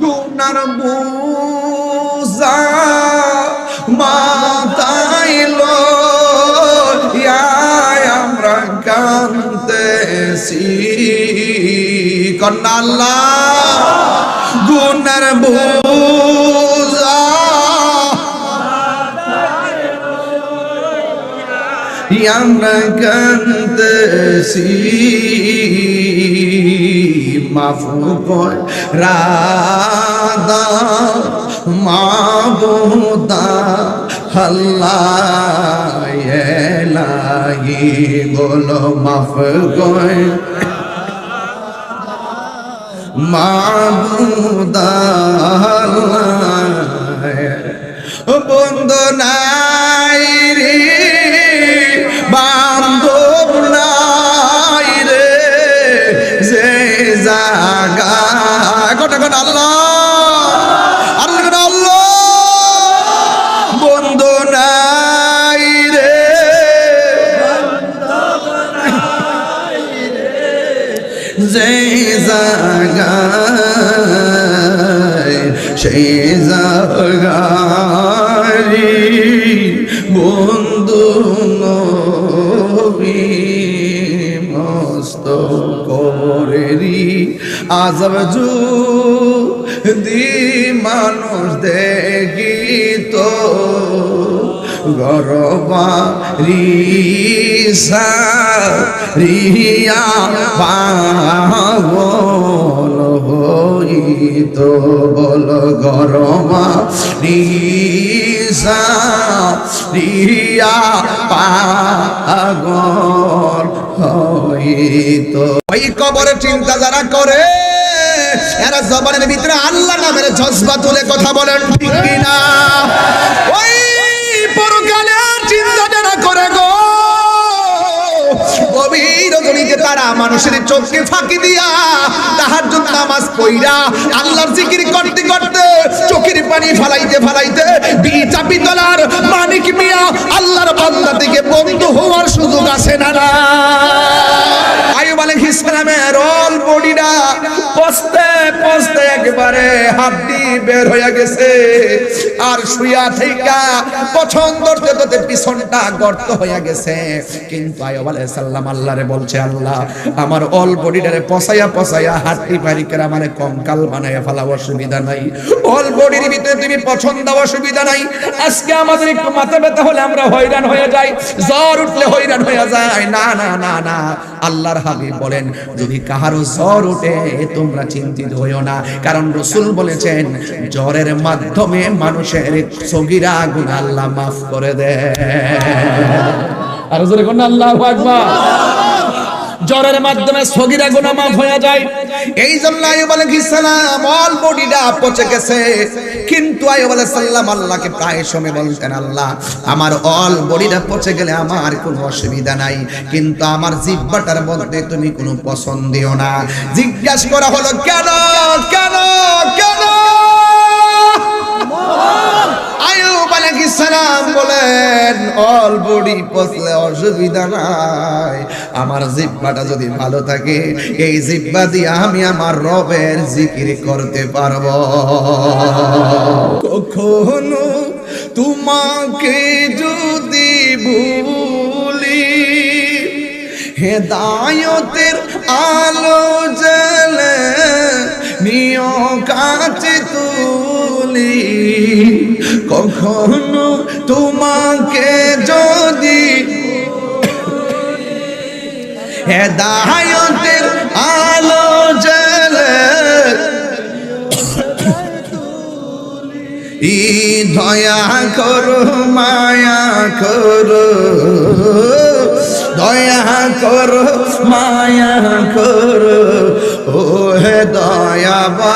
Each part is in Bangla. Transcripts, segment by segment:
গুনার বুঝা মাতাইল আমরা কান্তেছি কন্যা আল্লাহ গুনার বুঝা আমরা কান্তেছি মাফু কয় রাধা মাবুদা আল্লাহ এলাহি বলো মাফ কয় মাবুদা বন্ধু নাই রে। আজব জু দি মানুষ দেখি তো। গরবা রিসা রিয়া পাগল হইত বল গরমা রিসা রিয়া পাগল হইত কবরে চিন্তা যারা করে, এরা জবানের ভিতরে আল্লাহ নামের জজবা তুলে কথা বলেন ঠিক কিনা? রজনীতে তারা মানুষের চোখকে ফাঁকি দিয়া তাহার জন্য নামাজ পইরা আল্লাহর জিকির করতে করতে চোখের পানি ফালাইতে ফালাইতে বিচাপি তলার মানিক মিয়া আল্লাহর বান্দা দিকে বন্ধু হওয়ার সুযোগ আছে না? আয়ুব আলাইহিস সালামের অল বডিটা পস্তে পস্তে একেবারে হাড্ডি বের হয়ে গেছে। আর শুয়া থেকে পছন্দ করতে পিছনটা গর্ত হয়ে গেছে। কিন্তু আয়ুব আলাইহিস সালাম আল্লাহরে বলছে, আল্লাহ, আমার অল বডিটারে পসাইয়া পসাইয়া হাড্ডি পারি করে মানে কঙ্কাল বানাইয়া ফেলা অসুবিধা নাই। অল বডির ভিতরে তুমি পছন্দ অসুবিধা নাই। আজকে আমাদের একটু মাথা ব্যথা হলে আমরা হয়রান হয়ে যাই। জ্বর উঠলে হয়রান হয়ে যায় না না না না। আল্লাহর হাবিব বলেন, যদি কাহারও জ্বর ওঠে তোমরা চিন্তিত হইও না। কারণ রসুল বলেছেন, জ্বরের মাধ্যমে মানুষের সগিরা গুণ আল্লাহ মাফ করে দেয় আর জোরে কোন আল্লাহ আকবার। জ্বরের মাধ্যমে সগিরা গুনাহ মাফ হয়ে যায়। এই জন্য আইয়ুব আলাইহিস সালাম অল বডিটা পচে গেছে। কিন্তু আইয়ুব আলাইহিস সালাম আল্লাহকে প্রায় সময় বলতেন, আল্লাহ, আমার অল বডিটা পচে গেলে আমার কোনো অসুবিধা নাই। কিন্তু আমার জিহ্বাটার মধ্যে তুমি কোনো পছন্দ দিও না। জিজ্ঞাসা করা হলো, কেন কেন কেন? আয়ুব আলাইহিস সালাম বলেন পচলে অসুবিধা নাই। আমার যদি ভালো থাকে, এই দিয়ে আমি আমার রবের জিকির করতে পারব। কখনো তোমাকে যদি ভুলি, হেদায়তের আলো জ্বলে নিয় কাছে তুলি কখনো তোমাকে যদি হেদায়তের আলো জ্বলে ই দয়া করো মায়া করো দয়া করো মায়া করো ও হে দয়াবান।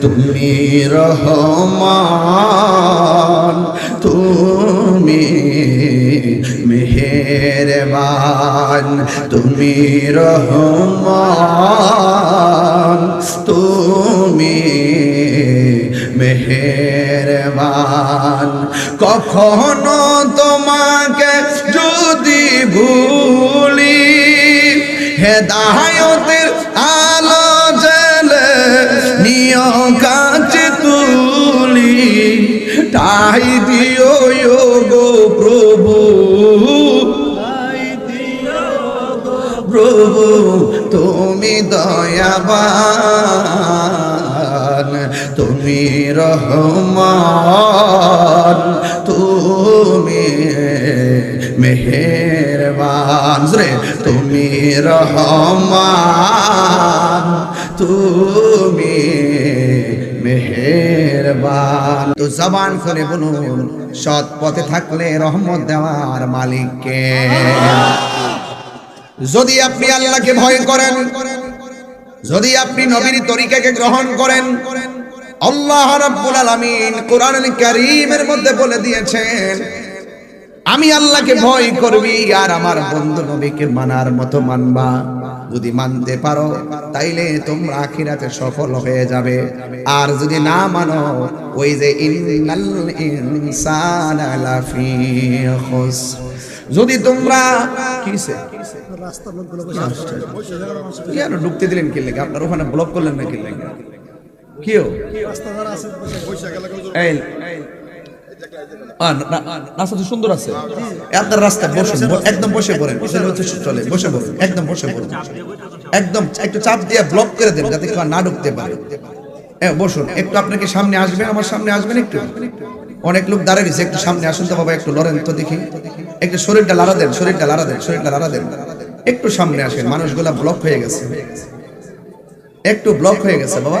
তুমি রহমান তুমি মেহেরবান। তুমি রহমান তুমি মেহেরবান কখনো তোমাকে যদি ভুলি, হেদায়তের আলো জেলে নিয় কাছে তুলি। তাই দিও গো প্রভু প্রভু, তুমি দয়াবা তুমি রহমান, তুমি মেহেরবান। রে তুমি রহমান, তুমি মেহেরবান। তো জবান করে বলুন, সৎ পথে থাকলে রহমত দেওয়ার মালিককে যদি আপনি আল্লাহকে ভয় করেন, যদি আপনি নবীর তরিকাকে গ্রহণ করেন আল্লাহ রাব্বুল আলামিন কোরআনুল কারীমের মধ্যে বলে দিয়েছেন আমি আল্লাহকে ভয় করবি আর আমার বন্ধু নবীকে মানার মতো মানবা। যদি মানতে পারো তাইলে তোমরা আখিরাতে সফল হয়ে যাবে। আর যদি না মানো ওই যে ইন্নাল ইনসানা লাফি খুসর যদি তোমরা কিসে? কেন ঢুকতে দিলেন কি লেগে? আপনার ওখানে ব্লক করলেন না কি সুন্দর আছে। আপনার একদম বসে পড়েন চলে, বসে পড়ুন, একদম বসে পড়ুন। একদম, একটু চাপ দিয়ে ব্লক করে দেন, যাতে না ঢুকতে পারে। হ্যাঁ বসুন, একটু আপনাকে সামনে আসবেন, আমার সামনে আসবেন একটু। অনেক লোক দাঁড়িয়ে একটু সামনে আসুন তো, বাবা, একটু লড়েন তো দেখি। একটু শরীরটা লাড়া দেন, শরীরটা লাড়া দেন, শরীরটা লাড়া দেন। একটু সামনে আসেন, মানুষগুলা ব্লক হয়ে গেছে। একটু ব্লক হয়ে গেছে, বাবা।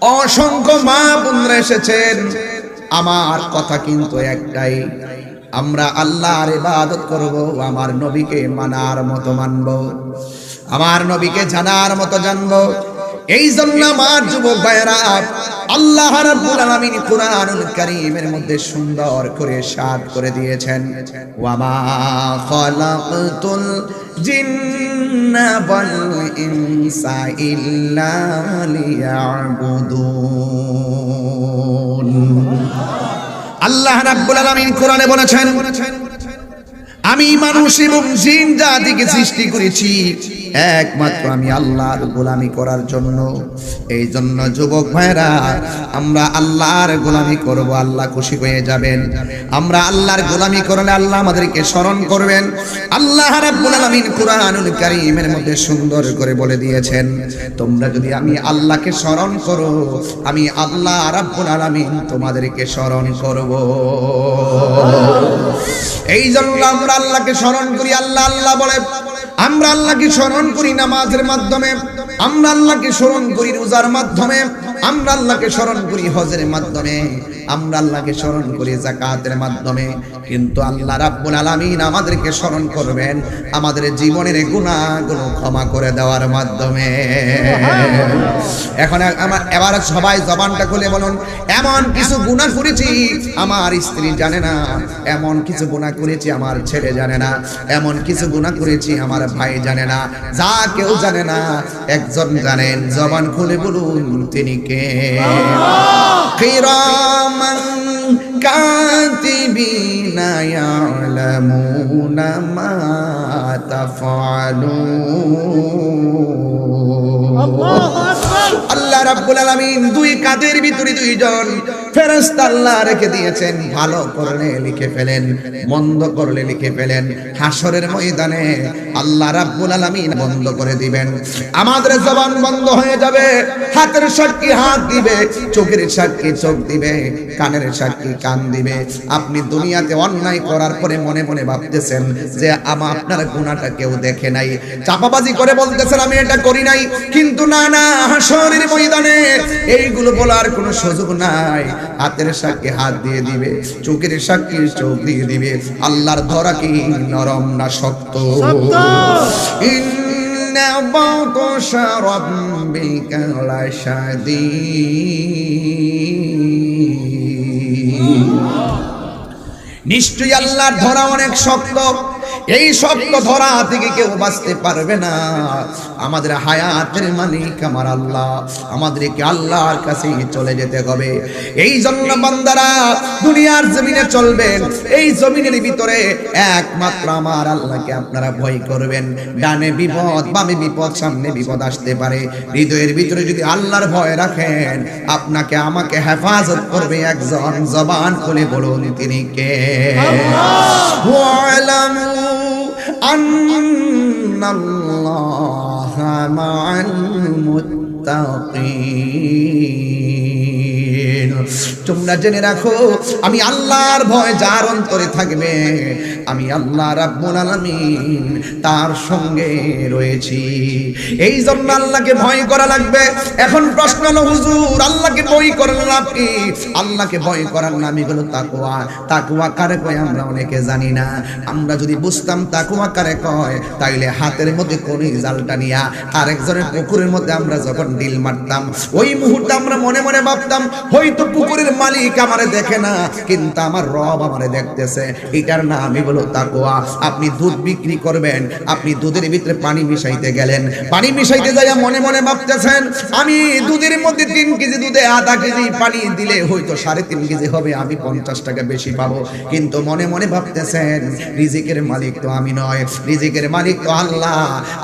অসংখ্য মা বোনরা এসেছেন। আমার কথা কিন্তু একটাই, আমরা আল্লাহর ইবাদত করব, আমার নবীকে মানার মতো মানব। আমার নবীকে জানার মতো জানব। এই জন্য আমার যুবক ভাইয়েরা আল্লাহ রাব্বুল আলামিন কুরআনুল কারীমের মধ্যে সুন্দর করে সাত করে দিয়েছেন। ওয়ামা খালাকতুল জিন্না ওয়াল ইনসা ইল্লা লিয়াবুদুন। আল্লাহ রাব্বুল আলামিন কোরআনে বলেছেন আমি মানুষ এবং জিন জাতিকে সৃষ্টি করেছি। একমাত্র আমি আল্লাহর গোলামি করার জন্য। এই জন্য যুবক ভাইরা আমরা আল্লাহর গোলামি করব, আল্লাহ খুশি হয়ে যাবেন। আমরা আল্লাহর গোলামি করলে আল্লাহ আমাদেরকে স্মরণ করবেন। আল্লাহ রাব্বুল আলামিন কুরআনুল কারীমের মধ্যে সুন্দর করে বলে দিয়েছেন, তোমরা যদি আমি আল্লাহকে স্মরণ করো, আমি আল্লাহ রাব্বুল আলামিন তোমাদেরকে স্মরণ করব। এই জন্য আমরা আল্লাহকে স্মরণ করি, আল্লাহ আল্লাহ বলে, আমরা আল্লাহকে স্মরণ করি নামাজের মাধ্যমে, আমরা আল্লাহকে স্মরণ করি রোজার মাধ্যমে। আমরা আল্লাহকে স্মরণ করি হজের মাধ্যমে। আমরা আল্লাহকে স্মরণ করি জাকাতের মাধ্যমে। কিন্তু আল্লাহ রাব্বুল আলামিন আমাদেরকে স্মরণ করবেন আমাদের জীবনের গুনাহগুলো ক্ষমা করে দেওয়ার মাধ্যমে। এখন আমার এবার সবাই জবানটা খুলে বলুন, এমন কিছু গুনাহ করেছি আমার স্ত্রী জানে না, এমন কিছু গুনাহ করেছি আমার ছেলে জানে না, এমন কিছু গুনাহ করেছি আমার ভাই জানে না, যা কেউ জানে না, একজন জানেন, জবান খুলে বলুন, তিনি কে? কিরামান কাতিবিনা ইয়ালামুনা মা তাফআলুন। আল্লাহ রাব্বুল আলামিন দুই কাদের ভিতরে দুইজন? আমাদের জবান বন্ধ হয়ে যাবে, হাতের সাক্ষী হাত দিবে, চোখের সাক্ষী চোখ দিবে, কানের সাক্ষী কান দিবে। আপনি দুনিয়াতে অন্যায় করার পরে মনে মনে ভাবতেছেন যে আমার আপনার গুণাটা কেউ দেখে নাই। চাপাবাজি করে বলতেছেন, আমি এটা করি নাই। কিন্তু না না হাসরের ময়দানে এইগুলো বলার কোনো সুযোগ নাই। হাতের সাক্ষী হাত দিয়ে দিবে চোখের সাক্ষী চোখ দিয়ে দিবে। আল্লাহর ধরা কি নরম না শক্ত? নিশ্চয়ই আল্লাহর ধরা অনেক শক্ত। এই সত্য ধরা থেকে কেউ বাঁচতে পারবে না। আমাদের হায়াতের মালিক আমার আল্লাহ। আমাদেরকে আল্লাহর কাছে চলে যেতে হবে। এই জন্য বান্দারা দুনিয়ার জমিনে চলবেন এই জমিনের ভিতরে একমাত্র আমার আল্লাহকে আপনারা ভয় করবেন। ডানে বিপদ বামে বিপদ সামনে বিপদ আসতে পারে। হৃদয়ের ভিতরে যদি আল্লাহর ভয় রাখেন আপনাকে আমাকে হেফাজত করবে একজন জবান খুলে বলুন তিনি কে? আল্লাহ! أن الله مع المتقين. তোমরা জেনে রাখো, আমি আল্লাহর ভয় যার অন্তরে থাকবে, আমি আল্লাহ রাব্বুল আলামিন তার সঙ্গে রয়েছি। এই জন্য আল্লাহকে ভয় করা লাগবে। এখন প্রশ্ন হলো, হুজুর, আল্লাহকে ভয় করার লাভ কি? আল্লাহকে ভয় করার নামই হলো তাকওয়া? তাকওয়া কারে কয় আমরা অনেকে জানি না। আমরা যদি বুঝতাম তাকওয়া কারে কয়, তাইলে হাতের মধ্যে কোন জালটা নিয়া আরেকজনের পুকুরের মধ্যে আমরা যখন ডিল মারতাম, ওই মুহূর্তে আমরা মনে মনে ভাবতাম, হয়তো পুকুরের মালিক আমারে দেখে না, কিন্তু আমার রব আমারে দেখতেছে। এটার নামই হলো তাকওয়া। আপনি দুধ বিক্রি করবেন, আপনি দুধের ভিতরে পানি মিশাইতে গেলেন। পানি মিশাইতে যাইয়া মনে মনে ভাবতেছেন, আমি দুধের মধ্যে তিন কেজি দুধে আধা কেজি পানি দিলে হয়তো সাড়ে তিন কেজি হবে, আমি পঞ্চাশ টাকা বেশি পাবো। কিন্তু মনে মনে ভাবতেছেন, রিজিকের মালিক তো আমি নয়। রিজিকের মালিক তো আল্লাহ।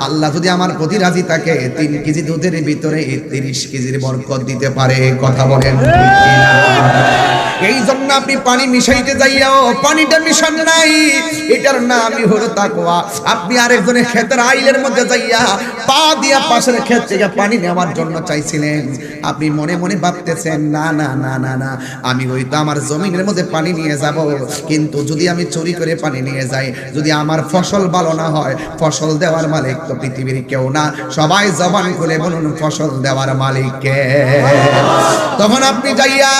আল্লাহ যদি আমার প্রতি রাজি থাকে, তিন কেজি দুধের ভিতরে তিরিশ কেজির বরকত দিতে পারে। কথা বলেন ঠিক কিনা? এই জন্য আপনি পানি মিশাইতে যাইয়াও, পানিটা মিশান নাই। এটার নামই হলো তাকওয়া। আপনি আরেকজনের ক্ষেতের আইলের মধ্যে যাইয়া পা দিয়া পাশের ক্ষেত থেকে পানি নেওয়ার জন্য চাইছিলেন। আপনি মনে মনে ভাবতেছেন, না না না না না, আমি হয়তো আমার জমিনের মধ্যে পানি নিয়ে যাব। কিন্তু যদি আমি চুরি করে পানি নিয়ে যাই, যদি আমার ফসল ভালো না হয়, ফসল দেওয়ার মালিক তো পৃথিবীর কেউ না। সবাই জবান খুলে বলুন, ফসল দেওয়ার মালিক কে? তখন আপনি যাইয়া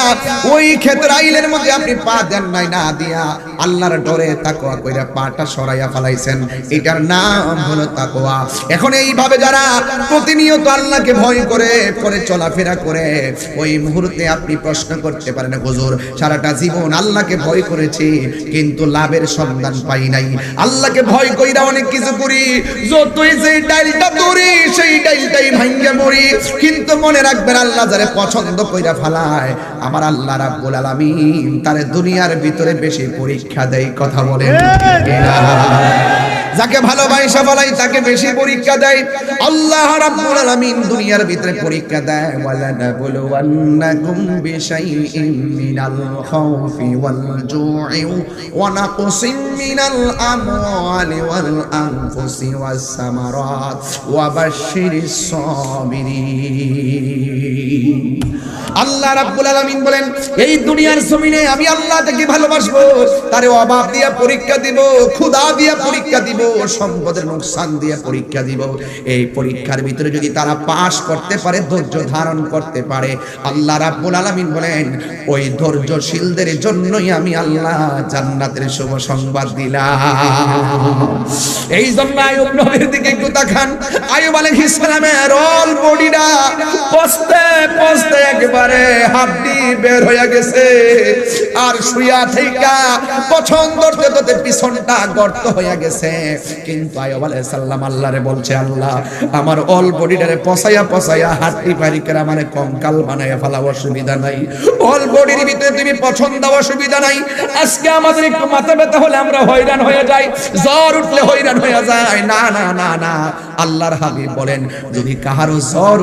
ওই ক্ষেতের আইলের মধ্যে আপনি পা দেন নাই, না দিয়া আল্লাহর ডরে তাকওয়া কইরা পাটা সরাইয়া ফেলাইছেন। এটার নাম হলো তাকওয়া। এখন এইভাবে যারা প্রতিনিয়ত আল্লাহকে ভয় করে করে চলাফেরা করে, ওই মুহূর্তে আপনি প্রশ্ন করতে পারেন, হুজুর, সারাটা জীবন আল্লাহকে ভয় করেছি, কিন্তু লাভের সন্ধান পাই নাই। আল্লাহকে ভয় কইরা অনেক কিছু করি, যতই যে ডাইলটা দৌড়ি সেই ডাইলটাই ভাঙ্গে মরি। কিন্তু মনে রাখবেন আল্লাহ যারে পছন্দ কইরা ফালায়, আমার আল্লাহ রাব্বুল আলামিন তারে দুনিয়ার ভিতরে বেশি পরীক্ষা দেয় কথা বলেন? যাকে ভালোবাসা বলাই, তাকে বেশি পরীক্ষা দেয়। আল্লাহ রাব্বুল আলামিন দুনিয়ার ভিতরে পরীক্ষা দেয়, ওয়ালা নাবলুওয়ান্নাকুম বিশাইইন মিনাল খাউফি ওয়াল জু'i ওয়া নাকসিম মিনাল আমওয়ালি ওয়াল আনফুসি ওয়াস সামারাত ওয়া বাশশিরিস সাবিরিন। আল্লাহ রাব্বুল আলামিন বলেন, এই দুনিয়ার জমিনে আমি আল্লাহ থেকে ভালোবাসবো? তারে অভাব দিয়া পরীক্ষা দিব, ক্ষুধা দিয়া পরীক্ষা দিব সম্পদের নোকসান দিয়ে পরীক্ষা দিব। এই পরীক্ষার ভিতরে যদি তারা পাশ করতে পারে, ধৈর্য ধারণ করতে পারে, আল্লাহ রাব্বুল আলামিন বলেন, ওই ধৈর্যশীলদের জন্যই আমি আল্লাহ জান্নাতের শুভ সংবাদ দিলাম। এই জন্য আয়ুব নবীর দিকে একটু তাকান। আয়ুব আলাইহিস সালামের অল বডিটা পস্তে পস্তে একেবারে হাড্ডি বের হয়ে গেছে। আর শুয়া থেকে পছন্দ করতে করতে পিছনটা গর্ত হয়ে গেছে। কিন্তু আয়ুব আলাইহিস আল্লাহরে বলছে, আল্লাহ, আমার অল বডিটারে মানে কঙ্কাল অসুবিধা নাই। অল বডির ভিতরে তুমি পছন্দ অসুবিধা নাই। আজকে আমাদের একটু মাথা ব্যথা হলে আমরা হয়রান হয়ে যাই। জ্বর উঠলে হয়রান হয়ে যায়। না না না না। আল্লাহর হাবিব বলেন, যদি কাহারও জ্বর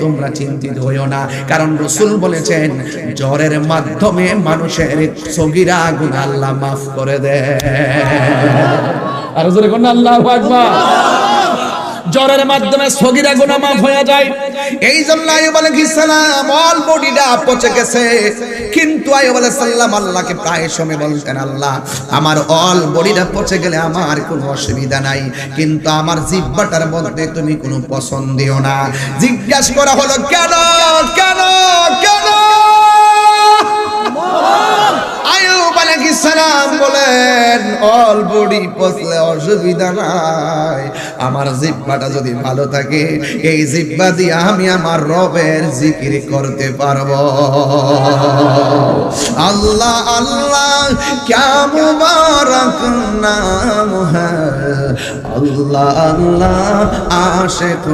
তোমরা চিন্তিত হইও না। কারণ রসুল বলেছেন, জ্বরের মাধ্যমে মানুষের সগিরা গুণ আল্লাহ মাফ করে দেয় আর জোরে কোন আল্লাহ আকবার। জ্বরের মাধ্যমে সগিরা মাফ হয়ে যায়। এই জন্য অল বডিটা পচে গেছে। কিন্তু আল্লাহকে প্রায় সময় বলতেন, আল্লাহ, আমার অল বডিটা পচে গেলে আমার কোনো অসুবিধা নাই। কিন্তু আমার জিহ্বাটার মধ্যে তুমি কোনো পছন্দ না। জিজ্ঞাসা করা হলো, কেন কেন কেন? সালাম বলেন? অল বডি পচলে অসুবিধা নাই। আমার জিব্বাটা যদি ভালো থাকে, এই জিব্বা দিয়ে আমি আমার রবের জিকির করতে পারব। আল্লাহ আল্লাহ ক্যা মুবারক নাম হ্যাঁ। আল্লাহ আল্লাহ, আশিক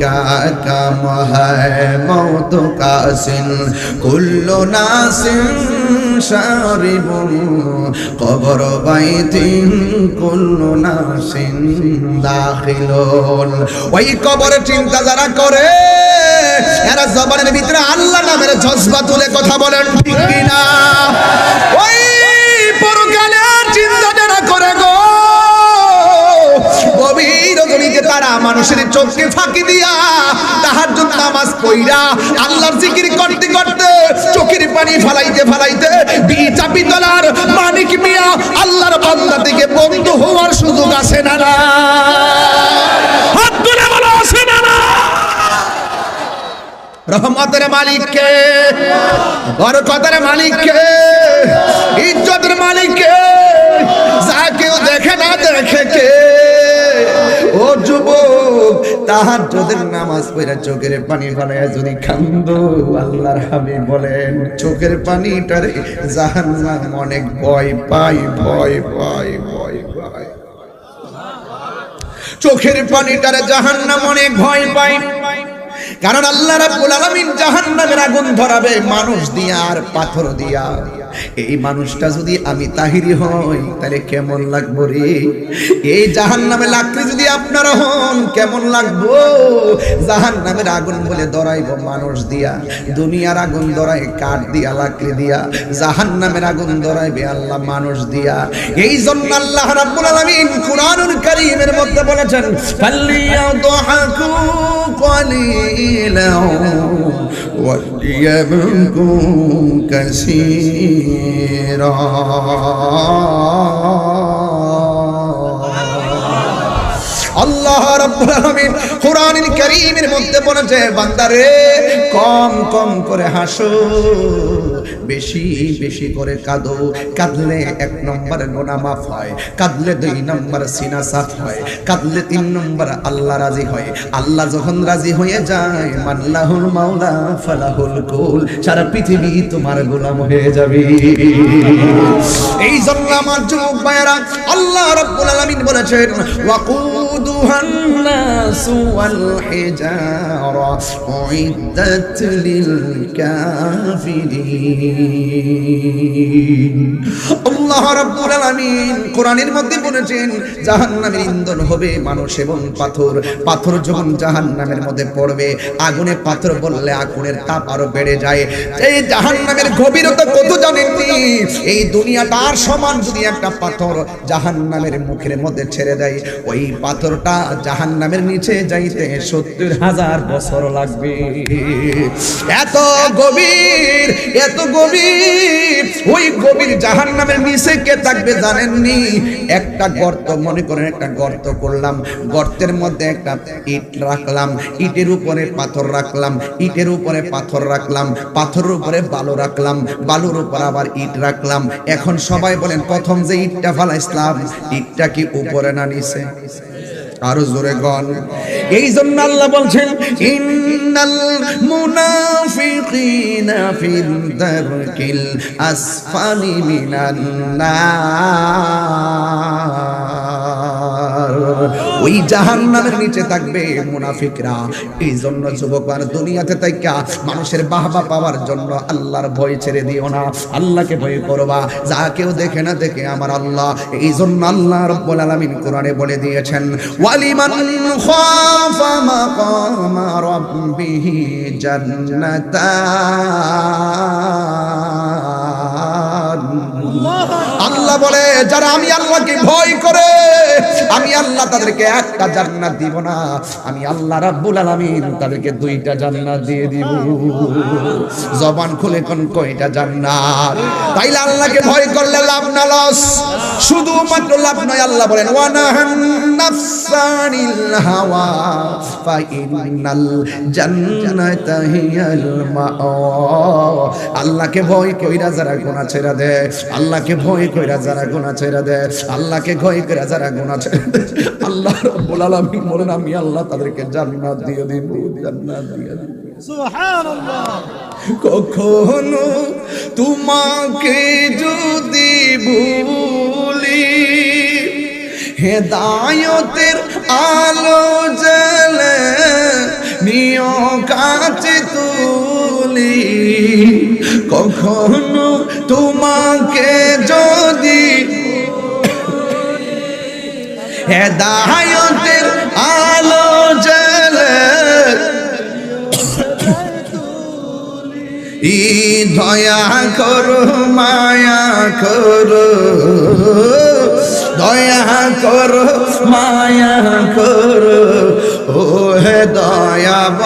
কা কাম হ্যায় মৌত কাসিন কুল্লু নাসিন শারিবুন কবর বাইতিন কুল্লু নাসিন দাখিলুন। ওই কবরের চিন্তা যারা করে, এরা জবানের ভিতরে আল্লাহ নামের জজবা তুলে কথা বলেন ঠিক কিনা? ওই রজনীতে তারা মানুষের চোখকে ফাঁকি দিয়া তাহার জন্য নামাজ পইরা আল্লাহর জিকির করতে করতে চোখের পানি ফালাইতে ফালাইতে বিচাপি তলার মানিক মিয়া আল্লাহর বান্দা থেকে বন্ধ হওয়ার সুযোগ আছে না না? রহমতের মালিককে, বরকতের মালিককে, ইজ্জতের মালিককে, যা কেউ দেখে না দেখে কে? ও যুবক তাহার যদি নামাজ পড়ে চোখের পানি যদি কান্দ, আল্লাহর হাবিব বলেন, চোখের পানিটারে জাহান্নাম অনেক ভয় পাই ভয় পাই ভয় পাই চোখের পানিটারে জাহান্নাম অনেক ভয় পাই কারণ আল্লাহ রাব্বুল আলামিন জাহান্নামের আগুন ধরাবে, মানুষ দিয়া আর পাথর দিয়া। এই মানুষটা যদি আমি তাহিরি হই, তাহলে কেমন লাগবো রে? এই জাহান নামে লাগলে যদি আপনারা হন, কেমন লাগবো? জাহান নামের আগুন বলে দরাইব মানুষ দিয়া, দুনিয়ার আগুন দরাই কাঠ দিয়া, লাকড়ি দিয়া জাহান নামের আগুন দরাইবে আল্লাহ মানুষ দিয়া। এই জন্য আল্লাহ রাব্বুল আলামিন কুরআনুল কারীমের মধ্যে বলেছেন ফাল্লিয়াদহাকু কলিলাও وليبكوا كثيرا আল্লাহ রাজি হয়। আল্লাহ যখন রাজি হয়ে যায়, মাল্লাহুল মাওলা, ফালাহুল কুল, সারা পৃথিবী তোমার গোলাম হয়ে যাবে। এই জন্য আমার যুবক ভাইয়েরা, আল্লাহ রাব্বুল আলামিন বলেছেন ওয়াকুদুহা الناس والحجارة أعدت للكافرين আল্লাহ রাব্বুল আলামিন কোরআনের মধ্যে বলেছেন জাহান্নামের ইন্ধন হবে মানুষ এবং পাথর পাথর যখন জাহান্নামের মধ্যে পড়বে আগুনে পাথর বললে আগুনের তাপ আরো বেড়ে যায় এই জাহান্নামের গভীরতা কত জানেননি এই দুনিয়াটা আর সমান যদি একটা পাথর জাহান্নামের মুখের মধ্যে ছেড়ে দেয় ওই পাথরটা জাহান্নামের নিচে যাইতে সত্তর হাজার বছর লাগবে। এত গভীর এত গভীর, ওই গভীর জাহান্নামের নিচে কে থাকবে জানেননি? একটা গর্ত, মনে করেন একটা গর্ত করলাম, গর্তের মধ্যে একটা ইট রাখলাম, ইটের উপরে পাথর রাখলাম, ইটের উপরে পাথর রাখলাম, পাথরের উপরে বালু রাখলাম, বালুর উপর আবার ইট রাখলাম। এখন সবাই বলেন, প্রথম যে ইটটা ফালাইছিলাম, ইটটা কি উপরে না নিচে? আরও জোরে গন। এই জন্য আল্লাহ বলছেন ইন্নাল মুনাফিকিনা ফিল দারকিল আসফালি মিনান নার। ওই জাহান্নামের নিচে থাকবে মুনাফিকরা। এই জন্য যুবক আর দুনিয়াতে তাইকা মানুষের বাহবা পাওয়ার জন্য আল্লাহর ভয় ছেড়ে দিও না। আল্লাহকে ভয় করবা। যা কেউ দেখে না দেখে আমার আল্লাহ। এই জন্য আল্লাহ রব্বুল আলামিন কোরআনে বলে দিয়েছেন, ওয়ালিমান খাফা মাকাম রাব্বিহি জান্নাতান। আল্লাহ আল্লাহ বলে, যারা আমি আল্লাহকে ভয় করে, আমি আল্লাহ তাদেরকে একটা জান্নাত দিব না। আমি আল্লাহ রাব্বুল আলামিন তাদেরকে দুইটা জান্নাত দিয়ে দিব। জবান খুলে কোন কয়টা জান্নাত? তাইলে আল্লাহকে ভয় করলে লাভ না লস। শুধুমাত্র লাভ নয়, আল্লাহ বলেন, ওয়ানাহান নাফসানিল হাওয়া ফা ইন্নাল জান্নাতা হিয়াল মাআওয়া আল্লাহকে ভয় কইরা যারা গুনাহ ছেড়ে দেয়, আল্লাহকে ভয় কইরা যারা গুনাহ ছেড়ে দেয় আল্লাহকে ভয় কইরা যারা গুনাহ ছেড়ে দেয়। আল্লাহ রাব্বুল আলামিন বলেন আমি আল্লাহ তাদেরকে জান্নাত দিয়ে দিব জান্নাত দিয়ে দিব। কখনো তোমাকে যদি ভুলি হেদায়তের আলো জলে নিয় কাছে তুলি। কখনো তোমাকে যদি হেদায়তের আলো জলে ই দয়া করো, মায়া করো। দয়া করো, মায়া করো। হে দয়াবান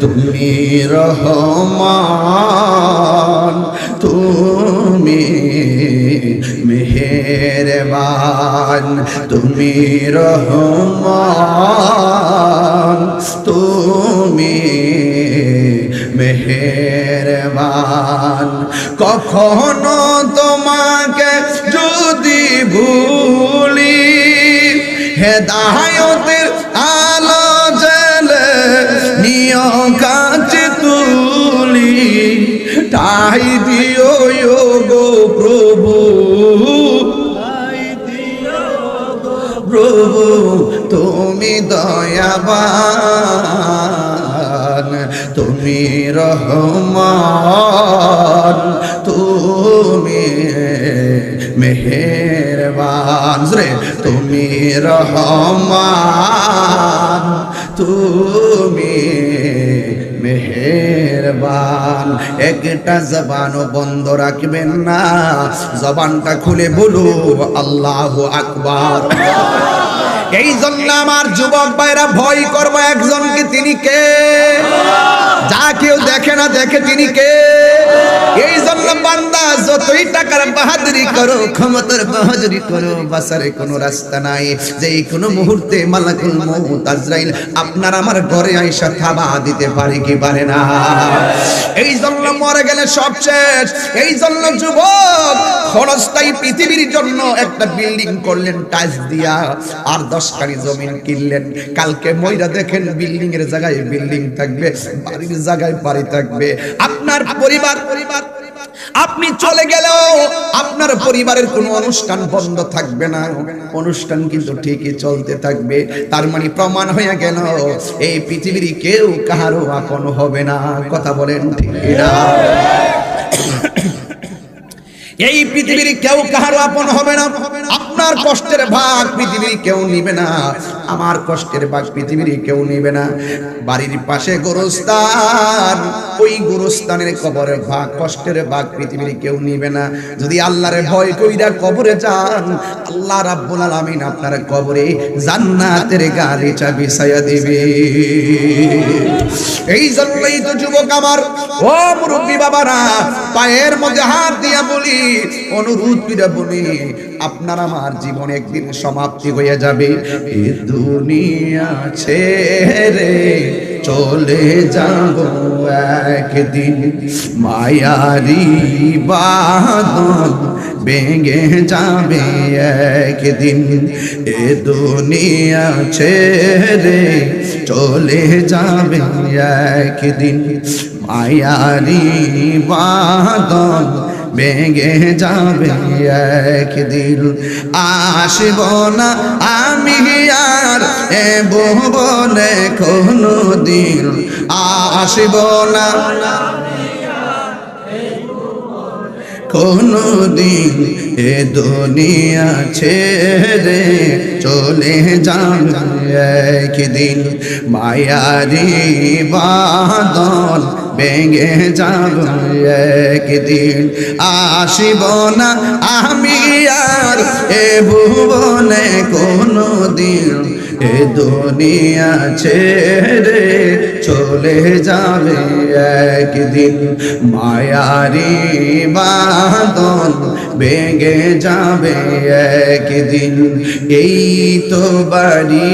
তুমি রহমান তুমি মেহেরবান তুমি রহমান তুমি মেহেরবান। কখনো তোমাকে যদি ভুলি হেদায়তের আলো জলে নিয় কাছে তুলি তাই দিও গো প্রভু প্রভু, তুমি দয়াবান, তুমি রহমান, তুমি মেহেরবান। রে তুমি রহমান, তুমি মেহেরবান। একটা জবানও বন্ধ রাখবেন না। জবানটা খুলে বলু আল্লাহ আকবার। এই জন্য আমার যুবক ভাইরা ভয় করব একজনকে, তিনি কে? যা কেউ দেখে না, দেখে তিনি কে? এই জন্য বান্দা, যতই টাকার বাহাদুরি করো, ক্ষমতার বাহাদুরি করো বাসারে কোনো রাস্তা নাই। যে কোনো মুহূর্তে মালাকুল মউত আজরাইল আপনার আমার ঘরে আইসা থাবা দিতে পারে কি পারে না? এই জন্য মরে গেলে সব শেষ। এই জন্য যুবক, ক্ষণস্থায়ী পৃথিবীর জন্য একটা বিল্ডিং করলেন, টাইলস দিয়া, আর দশখানি জমিন কিনলেন। কালকে ময়রা দেখেন বিল্ডিং এর জায়গায় বিল্ডিং থাকবে, বাড়ির জায়গায় বাড়ি থাকবে। আপনার পরিবার আপনি চলে গেলেও আপনার পরিবারের কোনো অনুষ্ঠান বন্ধ থাকবে না। অনুষ্ঠান কিন্তু ঠিকই চলতে থাকবে। তার মানে প্রমাণ হয়ে গেল, এই পৃথিবীর কেউ কাহারও আপন হবে না। কথা বলেন ঠিক না এই পৃথিবীর কেউ কাহারও আপন হবে না। আপনার কষ্টের ভাগ পৃথিবীর কেউ নিবে না। আমার কষ্টের ভাগ পৃথিবীর কেউ নিবে না। বাড়ির পাশে গোরস্থান, ওই গোরস্থানের কবরের ভাগ, কষ্টের ভাগ পৃথিবীর কেউ নিবে না। যদি আল্লাহরে ভয় কইরা কবরে যান, আল্লাহ রাব্বুল আলামিন আপনার কবরে জান্নাতের গালিচা বিছায়া দিবে। এই জন্যই তো যুবক আমার, ও মুরব্বী বাবারা, পায়ের মধ্যে হাত দিয়া বলি, অনুরোধ করে বলি আপনার আমার জীবন একদিন সমাপ্তি হয়ে যাবে। চলে যাব একদিন। মায়ারি বাদন ভেঙে যাবে একদিন। এ দুনিয়া ছেড়ে চলে যাবে একদিন। মায়ারি বাদন ভেঙে যাবে একদিন। আসব না আমি আর এ বলে কোনো দিন আসব না কোনো দিন এ দুনিয়া ছেড়ে চলে যাবে একদিন। মায়ারি বাদল ভেঙে যাব একদিন। আসিব না আমি আর এ ভুবনে কোনো দিন এ দুনিয়া ছেড়ে চলে যাবে একদিন। মায়ারি বাদন ভেঙে যাবে একদিন। এই তো বাড়ি,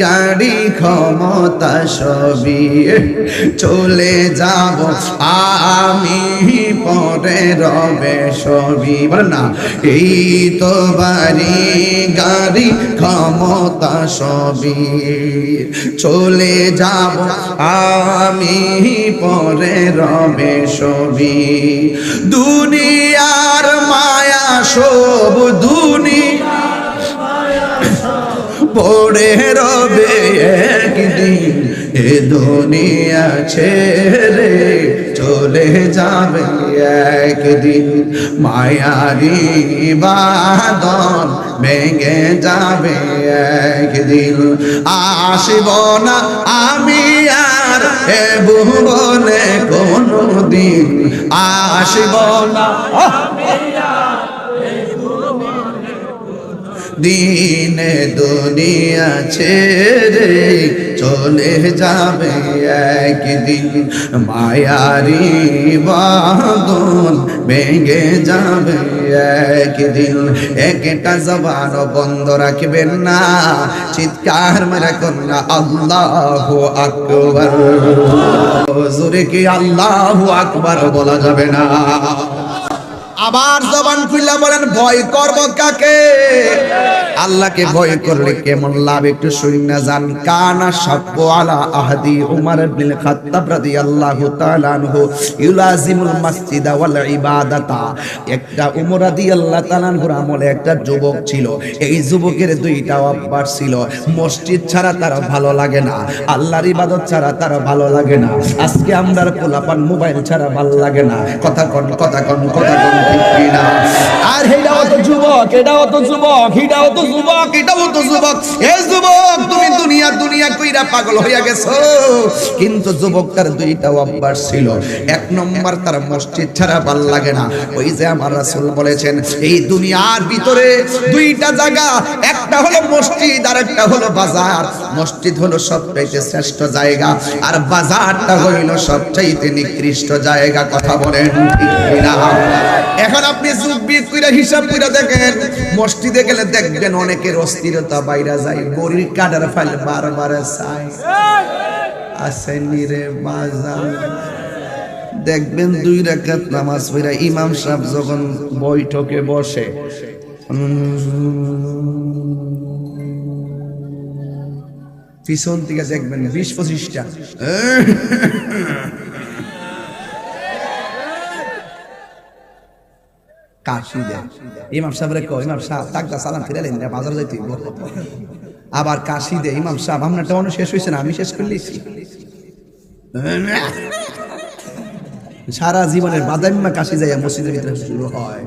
গাড়ি ক্ষমতা সবই। চলে যাব আমি, পরে রবে সবই। না, এই তো বাড়ি, গাড়ি ক্ষমতা সবই। চলে যাব আমি, পরে রবে সবই। দুনিয়ার মায়া সব দুনিয়া পড়ে রবে একদিন, এ দুনিয়া ছেড়ে চলে যাবে একদিন। মায়ারি বাদন ভেঙে যাবে একদিন। আসিব না আমি আর এ ভুবনে কোনো দিন আসিব না দিনে দুনিয়া ছেড়ে চলে যাবে একদিন। মায়ারি বাদন ভেঙে যাবে একদিন। একটা জবান বন্ধ রাখবেন না, চিৎকার মেরা কন্যা আল্লাহ আকবর। জোরে কি আল্লাহ আকবার বলা যাবে না? আবার জবান খুললা বলেন, ভয় করব কাকে? আল্লাহকে ভয় করলে কেমন লাভ? একটু না, জান। কানা সাব্বু আলা আহদি উমর ইবনে খাত্তাব রাদিয়াল্লাহু তাআলা আনহু ইউলাজিমুল মাসজিদা ওয়াল ইবাদাতা। একটা উমর রাদিয়াল্লাহু তাআলা আনহুর আমলে একটা যুবক ছিল। এই যুবকের দুইটা অভ্যাস ছিল। মসজিদ ছাড়া তার ভালো লাগে না, আল্লাহর ইবাদত ছাড়া তার ভালো লাগে না। আজকে আমরা পোলাপান মোবাইল ছাড়া ভালো লাগে না। কথা কন কথা কন কথা কন। বলেছেন, এই দুনিয়ার ভিতরে দুইটা জায়গা, একটা হলো মসজিদ আর একটা হলো বাজার। মসজিদ হলো সবচাইতে শ্রেষ্ঠ জায়গা, আর বাজারটা হইল সবচাইতে নিকৃষ্ট জায়গা। কথা বলেন এখন আপনি যুগ কইরা হিসাব কইরা দেখেন, মসজিদে গেলে দেখবেন অনেকের অস্থিরতা বাইরা যায়, গরির কাটার ফাইল বারবার চাই আসেনি রে বাজার দেখবেন দুই রাকাত নামাজ পড়া ইমাম সাহেব যখন বৈঠকে বসে পিছন থেকে দেখবেন বিশ পঁচিশটা। কাশি দেয় ইমাম সাহেবরে কো ইমাম সাহেব তাকদা সালাম বাজার। আবার কাশি দে ইমাম সাহেব, আপনারটা অনেক শেষ হয়েছে না, আমি শেষ করে লিছি সারা জীবনের বাদাম্মা কাশি যাইয়া মসজিদের ভিতরে শুরু হয়।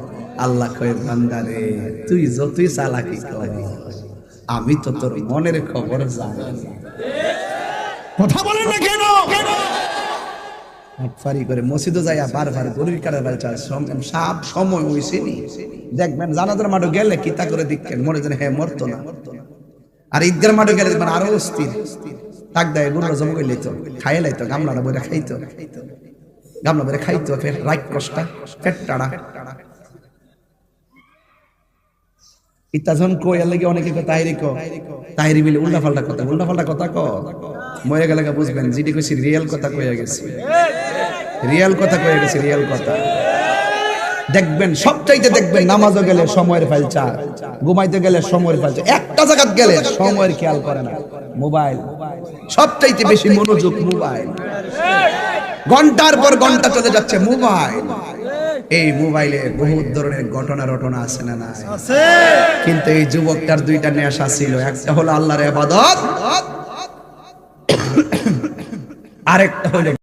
আল্লাহ কয়ের বান্দারে তুই যতই চালাকি আমি তো তোর মনের খবর জানি। কথা বলেন না কেন? ফারি করে। মসজিদে যাইয়া বারবার কাটার বাড়ি সময় দেখবেন জানাজার মাঠে গেলে কিতা করে দেখবেন মনে যেন হ্যাঁ মরতো না। আর ঈদগার মাঠে গেলে দেখবেন আরও অস্থির। তাক দেয় গরুরা জমা করে লইতো, খাইয়ে লাইতো, গামলাটা বইরা খাইতো। গামলা বইরা খাইতো রাইট কষ্টা ফের টাড়া। ইত্যাজন কই এর লাগি অনেকে কয় তাহিরি ক তাহিরি বিলে, উল্টা পাল্টা কথা, উল্টা পাল্টা কথা ক মরে গেলে বুঝবেন যেটি কইছি রিয়েল কথা কইয়া গেছি। রিয়েল কথা কইয়া গেছি, রিয়েল কথা। দেখবেন, সবচাইতে দেখবেন, নামাজও গেলে সময়ের ফাইল চার, ঘুমাইতে গেলে সময়ের ফাইল চার। একটা জায়গাত গেলে সময়ের খেয়াল করে না। মোবাইল, সবচাইতে বেশি মনোযোগ মোবাইল। ঘণ্টার পর ঘণ্টা চলে যাচ্ছে মোবাইল। এই মোবাইলে বহু ধরনের ঘটনা রটনা আছে না নাই? কিন্তু এই যুবকটার দুইটা নেশা ছিল একটা হলো আল্লাহর ইবাদত আরেকটা হলো